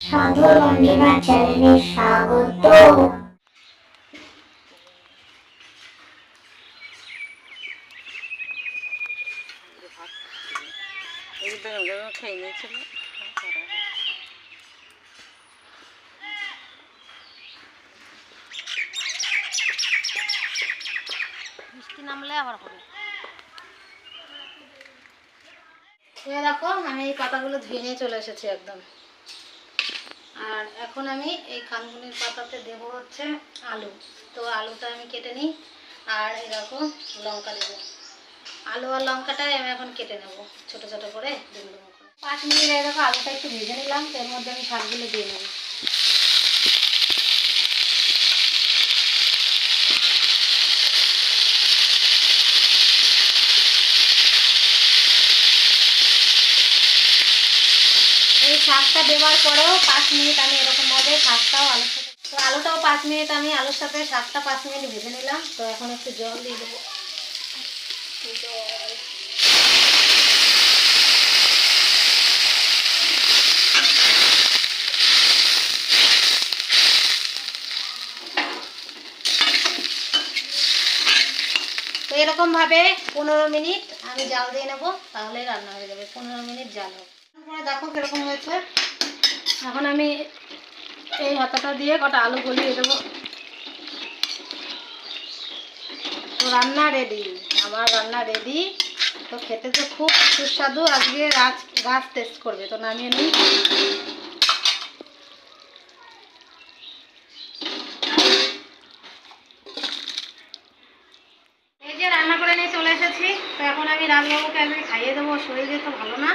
স্বাগত বৃষ্টি নামলে দেখো আমি এই পাতাগুলো ধুয়ে নিয়ে চলে এসেছি একদম। এখন আমি এই খানগুনির পাতাতে দেব হচ্ছে আলু। তো আলুটা আমি কেটে নিই, আর এরকম লঙ্কা দেবো। আলু আর লঙ্কাটাই আমি এখন কেটে নেব, ছোট ছোট করে ডুমো ডুমো করে। পাঁচ মিনিট দেখো আলুটা একটু ভেজে নিলাম, এর মধ্যে আমি শাকগুলো দিয়ে নেব। শাকটা দেওয়ার পরেও পাঁচ মিনিট শাকটাও আলুর সাথে তো আলুটাও পাঁচ মিনিট আমি আলুর সাথে শাকটা পাঁচ মিনিট ভেজে নিলাম। তো এখন একটু জল দিয়ে দেবো। জল তো এরকমভাবে পনেরো মিনিট আমি জাল দিয়ে নেব, তাহলে রান্না হয়ে যাবে। পনেরো মিনিট জাল হোক। দেখো কীরকম হয়েছে। এখন আমি এই হাতাটা দিয়ে কটা আলু গলিয়ে দেবো। রান্না রেডি আমার রান্না রেডি তো খেতে তো খুব সুস্বাদু, আজকে গাছ গাছ টেস্ট করবে, তো নামিয়ে নিই। এই যে রান্না করে নিয়ে চলে এসেছি, তো এখন আমি রাজবাবুকে আজকে খাইয়ে দেবো, শরীর যেহেতু ভালো না।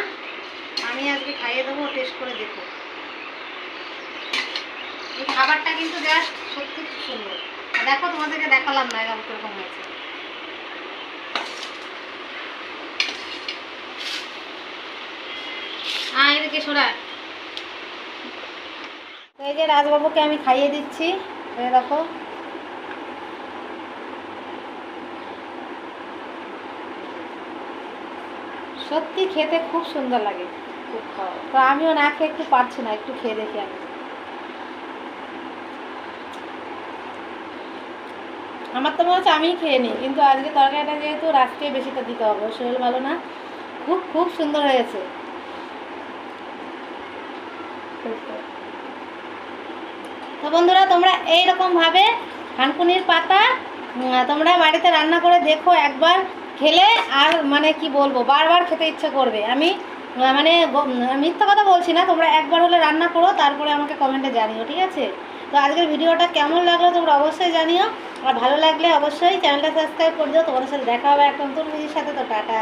আমি আজকে খাইয়ে দেবো টেস্ট করে দেখো। এই খাবারটা কিন্তু জাস্ট সত্যি খুব সুন্দর। দেখো, তোমাদেরকে দেখালাম না এরকম কীরকম হয়েছে। হ্যাঁ এই যে রাজবাবুকে আমি খাইয়ে দিচ্ছি। দেখো। সত্যি খেতে খুব সুন্দর লাগে। খুব খাওয়া তো আমিও না খেয়ে একটু পারছি না, একটু খেয়ে দেখি আমি। আমার তো মনে হচ্ছে আমিই খেয়ে নিই। কিন্তু আজকে তরকারিটা যেহেতু রাত্রে বেশিটা দিতে হবে, শরীর ভালো না, খুব খুব সুন্দর হয়েছে। তো বন্ধুরা, তোমরা এইরকমভাবে খানকুনির পাতা তোমরা বাড়িতে রান্না করে দেখো একবার খেলে আর মানে কি বলব, বারবার খেতে ইচ্ছা করবে। আমি মানে মিথ্যা কথা বলছি না, তোমরা একবার হলে রান্না করো, তারপরে আমাকে কমেন্টে জানিও, ঠিক আছে? তো আজকের ভিডিওটা কেমন লাগল তোমরা অবশ্যই জানিও। আর ভালো লাগলে অবশ্যই চ্যানেলটা সাবস্ক্রাইব করে দিও। তোমাদের সাথে দেখা হবে একটা নতুন ভিডিওর সাথে। তো টাটা।